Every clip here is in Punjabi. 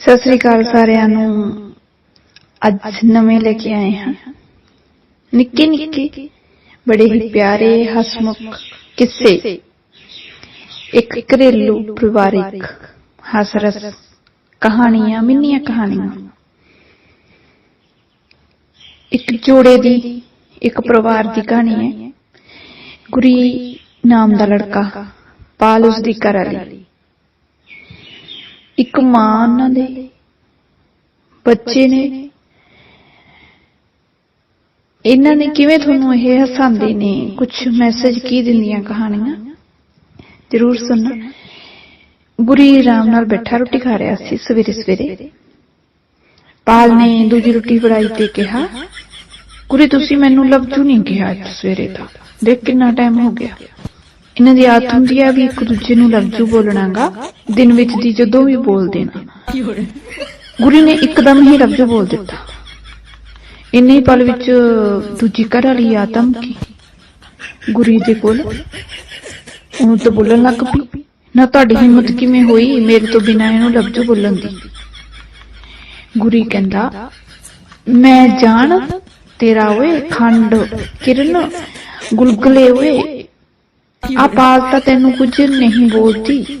ਸਤਿ ਸ੍ਰੀ ਅਕਾਲ ਸਾਰਿਆਂ ਨੂੰ। ਅੱਜ ਨਵੇਂ ਲੈ ਕੇ ਆਏ ਹਾਂ। ਨਿੱਕੇ ਨਿੱਕੇ, ਬੜੇ ਹੀ ਪਿਆਰੇ ਹਸਮੁਖ ਕਿੱਸੇ। ਇੱਕ ਘਰੇਲੂ ਪਰਿਵਾਰਿਕ ਹਸਰਸ ਕਹਾਣੀਆਂ, ਮਿੰਨੀਆਂ ਕਹਾਣੀਆਂ। ਇੱਕ ਜੋੜੇ ਦੀ ਇੱਕ ਪਰਿਵਾਰ ਦੀ ਕਹਾਣੀ ਹੈ। ਗੁਰੀ ਨਾਮ ਦਾ ਲੜਕਾ, ਪਾਲ ਉਸ ਦੀ ਘਰ ਵਾਲੀ। ਇੱਕ ਮਾਂ ਉਹਨਾਂ ਦੇ। ਬੱਚੇ ਨੇ। ਇਹਨਾਂ ਨੇ ਕਿਵੇਂ ਤੁਹਾਨੂੰ ਇਹ ਹਸਾਉਂਦੇ ਨੇ? ਕੁਝ ਮੈਸੇਜ ਕੀ ਦਿੰਦੀਆਂ ਕਹਾਣੀਆਂ? ਜ਼ਰੂਰ ਸੁਣਨਾ। ਗੁਰੀ ਆਰਾਮ ਨਾਲ ਬੈਠਾ ਰੋਟੀ ਖਾ ਰਿਹਾ ਸੀ ਸਵੇਰੇ ਸਵੇਰੇ। ਪਾਲ ਨੇ ਦੂਜੀ ਰੋਟੀ ਫੜਾਈ ਤੇ ਕਿਹਾ ਗੁਰੀ ਤੁਸੀਂ ਮੈਨੂੰ ਲਵਜੂ ਨਹੀਂ ਕਿਹਾ ਸਵੇਰੇ ਦਾ। ਦੇਖ ਕਿੰਨਾ ਟਾਈਮ ਹੋ ਗਿਆ। ਇਹਨਾਂ ਦੀ ਆਦਤ ਹੁੰਦੀ ਹੈ ਵੀ ਇੱਕ ਦੂਜੇ ਨੂੰ ਲਫ਼ਜ਼ੂ ਬੋਲਣਾਗਾ, ਦਿਨ ਵਿੱਚ ਦੀ ਜਦੋਂ ਵੀ ਬੋਲ ਦੇਣਾ। ਗੁਰੀ ਨੇ ਇੱਕਦਮ ਹੀ ਲਫ਼ਜ਼ ਬੋਲ ਦਿੱਤਾ। ਇੰਨੇ ਹੀ ਪਲ ਵਿੱਚ ਦੂਜੀ ਘਰ ਵਾਲੀ ਆਤਮ ਕੀ ਗੁਰੀ ਦੇ ਕੋਲ ਉਹਨੂੰ ਤਾਂ ਬੋਲਣ ਲੱਗ ਪਈ। ਨਾ ਤੁਹਾਡੀ ਹਿੰਮਤ ਕਿਵੇਂ ਹੋਈ ਮੇਰੇ ਤੋਂ ਬਿਨਾਂ ਇਹਨੂੰ ਲਫ਼ਜ਼ ਬੋਲਣ ਦੀ? ਗੁਰੀ ਕਹਿੰਦਾ, ਮੈਂ ਜਾਣ ਤੇਰਾ ਓਏ ਖੰਡ ਕਿਰਨ ਗੁਲਗੁਲੇ ਓਏ ਆ ਪਾਲ ਤਾਂ ਤੈਨੂੰ ਕੁਝ ਨਹੀਂ ਬੋਲਦੀ।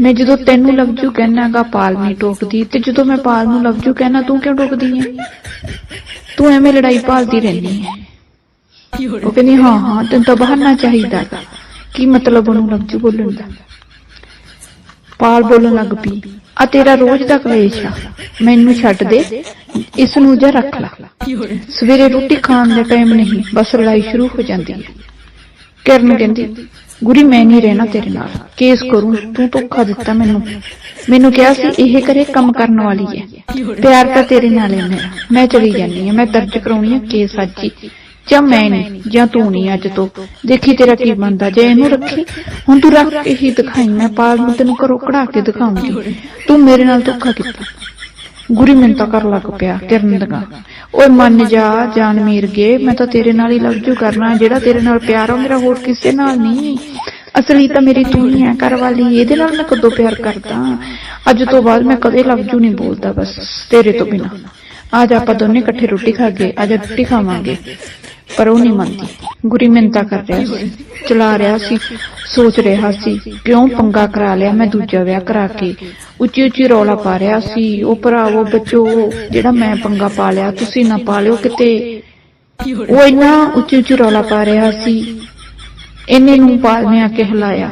ਮੈਂ ਜਦੋਂ ਤੈਨੂੰ ਲਵਜੂ ਕਹਿਣਾਗਾ ਪਾਲ ਨਹੀਂ ਟੋਕਦੀ। ਤੇ ਜਦੋਂ ਮੈਂ ਪਾਲ ਨੂੰ ਲਵਜੂ ਕਹਿਣਾ ਤੂੰ ਕਿਉਂ ਟੋਕਦੀ ਹੈ ਤੂੰ ਐਵੇਂ ਲੜਾਈ ਭਾਲਦੀ ਰਹਿੰਦੀ ਹੈ ਉਹ ਕਹਿੰਦੀ, ਹਾਂ ਹਾਂ, ਤੈਨੂੰ ਤਾਂ ਬਹਾਨਾ ਚਾਹੀਦਾ ਕੀ ਮਤਲਬ ਉਹਨੂੰ ਲਵਜੂ ਬੋਲਣ ਦਾ। ਪਾਲ ਬੋਲਣ ਲੱਗ ਪਈ, ਆ ਤੇਰਾ ਰੋਜ਼ ਦਾ ਕਲੇਸ਼ ਆ, ਮੈਨੂੰ ਛੱਡ ਦੇ, ਇਸ ਨੂੰ ਜਾ ਰੱਖ ਲੈ। ਸਵੇਰੇ ਰੋਟੀ ਖਾਣ ਦਾ ਟਾਈਮ ਨਹੀਂ, ਬਸ ਲੜਾਈ ਸ਼ੁਰੂ ਹੋ ਜਾਂਦੀ ਹੈ ਕਿਰਨ ਕਹਿੰਦੀ, ਗੁਰੀ, ਮੈਂ ਨਹੀਂ ਰਹਿਣਾ ਤੇਰੇ ਨਾਲ। ਕੇਸ ਕਰੂੰ, ਤੂੰ ਧੋਖਾ ਦਿੱਤਾ ਮੈਨੂੰ। ਮੈਨੂੰ ਕਿਹਾ ਸੀ, ਇਹ ਕਰੇ ਕੰਮ ਕਰਨ ਵਾਲੀ ਹੈ। ਪਿਆਰ ਤਾਂ ਤੇਰੇ ਨਾਲ ਹੈ ਮੇਰਾ ਮੈਂ ਚਲੀ ਜਾਨੀ ਆ ਮੈਂ ਦਰਜ ਕਰਾਉਣੀ ਹੈ ਕੇਸ ਅੱਜ ਹੀ। ਜਾਂ ਮੈਂ ਨਹੀਂ, ਜਾਂ ਤੂੰ ਨਹੀਂ ਅੱਜ ਤੋਂ। ਦੇਖੀ ਤੇਰਾ ਕੀ ਬਣਦਾ, ਜੇ ਇਹਨੂੰ ਰੱਖੀ, ਹੁਣ ਤੂੰ ਰੱਖ ਕੇ ਹੀ ਦਿਖਾਈ। ਮੈਂ ਪਾਲ ਨੂੰ ਤੈਨੂੰ ਘਰੋਂ ਕਢਾ ਕੇ ਦਿਖਾਉਂਗੀ। ਤੂੰ ਮੇਰੇ ਨਾਲ ਧੋਖਾ ਕੀਤਾ। ਗੁਰੀ ਮਿੰਤਾ ਕਰ ਲੱਗ ਪਿਆ, ਕਿਰਨ ਦਗਾ ਓਏ ਮੰਨ ਜਾ, ਜਾਨ ਮੀਰ ਮੈਂ ਤਾਂ ਤੇਰੇ ਨਾਲ ਹੀ ਲਵਜੂ ਕਰਨਾ, ਜਿਹੜਾ ਤੇਰੇ ਨਾਲ ਪਿਆਰ ਆ ਮੇਰਾ ਹੋਰ ਕਿਸੇ ਨਾਲ ਨਹੀਂ। ਅਸਲੀ ਤਾਂ ਮੇਰੀ ਤੂੰ ਹੀ ਹੈ ਘਰ ਵਾਲੀ, ਇਹਦੇ ਨਾਲ ਮੈਂ ਕਦੋਂ ਪਿਆਰ ਕਰਦਾ? ਅੱਜ ਤੋਂ ਬਾਅਦ ਮੈਂ ਕਦੇ ਲਵਜੂ ਨਹੀਂ ਬੋਲਦਾ, ਬਸ ਤੇਰੇ ਤੋਂ ਬਿਨਾ। ਅੱਜ ਆਪਾਂ ਦੋਨੇ ਇਕੱਠੇ ਰੋਟੀ ਖਾਗੇ ਅੱਜ ਰੋਟੀ ਖਾਵਾਂਗੇ, ਪਰ ਉਹ ਨਹੀਂ ਮੰਨਦੀ। ਗੁਰੀ ਮਿੰਤਾ ਕਰ ਰਿਹਾ ਸੀ, ਚਲਾ ਰਿਹਾ ਸੀ। ਸੋਚ ਰਿਹਾ ਸੀ, ਕਿਉਂ ਪੰਗਾ ਕਰਾ ਲਿਆ? ਮੈਂ ਦੂਜਾ ਵਿਆਹ ਕਰਾ ਕੇ। ਉੱਚੀ ਉੱਚੀ ਰੌਲਾ ਪਾ ਰਿਹਾ ਸੀ। ਉਹ ਭਰਾਵੋ ਬੱਚੋ, ਜਿਹੜਾ ਮੈਂ ਪੰਗਾ ਪਾ ਲਿਆ, ਤੁਸੀਂ ਨਾ ਪਾ ਲਿਓ ਕਿਤੇ। ਉਹ ਇੰਨਾ ਉੱਚੀ ਉੱਚੀ ਰੌਲਾ ਪਾ ਰਿਹਾ ਸੀ। ਇਹਨੇ ਨੂੰ ਪਾਲ ਆ ਕੇ ਹਿਲਾਇਆ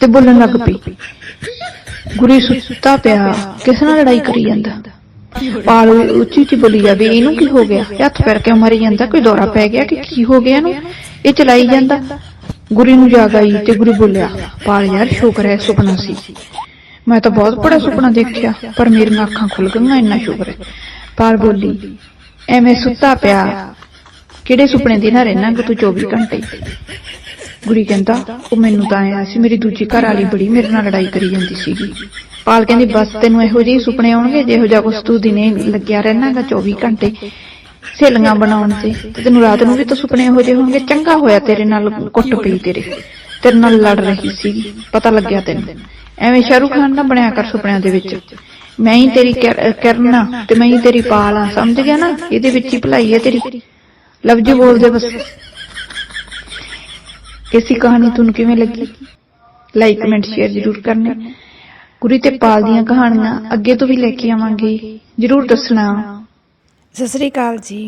ਤੇ ਬੋਲਣ ਲੱਗ ਪਈ, ਗੁਰੀ ਸੁੱਤਾ ਪਿਆ, ਕਿਸ ਨਾਲ ਲੜਾਈ ਕਰੀ ਜਾਂਦਾ? ਪਾਲ ਉੱਚੀ ਉੱਚੀ ਬੋਲੀ ਜਾਵੇ, ਇਹਨੂੰ ਕੀ ਹੋ ਗਿਆ? ਹੱਥ ਪੈਰ ਕਿਉਂ ਮਾਰੀ ਜਾਂਦਾ? ਕੋਈ ਦੌਰਾ ਪੈ ਗਿਆ ਕਿ ਕੀ ਹੋ ਗਿਆ ਇਹਨੂੰ? ਇਹ ਚਲਾਈ ਜਾਂਦਾ? ਗੁਰੀ ਨੂੰ ਜਾਗ ਆਈ ਤੇ ਗੁਰੀ ਬੋਲਿਆ, ਪਾਲ ਯਾਰ, ਸ਼ੁਕਰ ਹੈ, ਸੁਪਨਾ ਸੀ। ਮੈਂ ਤਾਂ ਬਹੁਤ ਬੜਾ ਸੁਪਨਾ ਦੇਖਿਆ, ਪਰ ਮੇਰੀਆਂ ਅੱਖਾਂ ਖੁੱਲ ਗਈਆਂ, ਇੰਨਾ ਸ਼ੁਕਰ ਹੈ। ਪਾਲ ਬੋਲੀ, ਐਵੇਂ ਸੁੱਤਾ ਪਿਆ। ਕਿਹੜੇ ਸੁਪਨੇ ਦੀ ਨਾ ਰਹਿਣਾ ਕਿ ਤੂੰ 24 ਘੰਟੇ? ਗੁਰੀ ਕਹਿੰਦਾ, ਉਹ ਮੈਨੂੰ ਤਾਂ ਆਇਆ ਸੀ, ਮੇਰੀ ਦੂਜੀ ਘਰ ਵਾਲੀ ਬੜੀ ਮੇਰੇ ਨਾਲ ਲੜਾਈ ਕਰੀ ਜਾਂਦੀ ਸੀਗੀ। ਪਾਲ ਕਹਿੰਦੀ, ਬਸ ਤੈਨੂੰ ਇਹੋ ਜਿਹੇ ਸੁਪਨੇ ਆਉਣਗੇ, ਜਿਹੋ ਜਿਹਾ ਕੁਛ ਤੂੰ ਦਿਨੇ ਲੱਗਿਆ ਰਹਿਣਾਗਾ 24 ਘੰਟੇ। ਸਹੇਲੀਆਂ ਬਣਾਉਣ ਤੇ। ਤੇ ਤੈਨੂੰ ਰਾਤ ਨੂੰ ਵੀ ਤਾਂ ਸੁਪਨੇ ਇਹੋ ਜਿਹੇ ਹੋਣਗੇ, ਚੰਗਾ ਹੋਇਆ ਤੇਰੇ ਨਾਲ ਕੁੱਟ ਪਈ ਤੇਰੇ। ਤੇਰੇ ਨਾਲ ਲੜ ਰਹੀ ਸੀਗੀ, ਪਤਾ ਲੱਗਿਆ ਤੈਨੂੰ। ਐਵੇਂ ਸ਼ਾਹਰੁਖ ਖਾਨ ਨਾ ਬਣਿਆ ਕਰ ਸੁਪਨਿਆਂ ਦੇ ਵਿੱਚ। ਮੈਂ ਹੀ ਤੇਰੀ ਕਿਰ- ਤੇ ਮੈਂ ਹੀ ਤੇਰੀ ਪਾਲ ਆ, ਸਮਝ ਗਿਆ ਨਾ? ਇਹਦੇ ਵਿੱਚ ਹੀ ਭਲਾਈ ਹੈ ਤੇਰੀ। ਲਫ਼ਜ਼ ਬੋਲਦੇ ਬਸ। ਇਸੀ ਕਹਾਣੀ ਤੁਹਾਨੂੰ ਕਿਵੇਂ ਲੱਗੀ? ਲਾਈਕ, ਕਮੈਂਟ, ਸ਼ੇਅਰ ਜ਼ਰੂਰ ਕਰਨਾ। ਗੁਰੀ ਤੇ ਪਾਲ ਦੀਆਂ ਕਹਾਣੀਆਂ ਅੱਗੇ ਤੋਂ ਵੀ ਲੈ ਕੇ ਆਵਾਂਗੇ। ਜ਼ਰੂਰ ਦੱਸਣਾ। ਸਤਿ ਸ੍ਰੀ ਅਕਾਲ ਜੀ।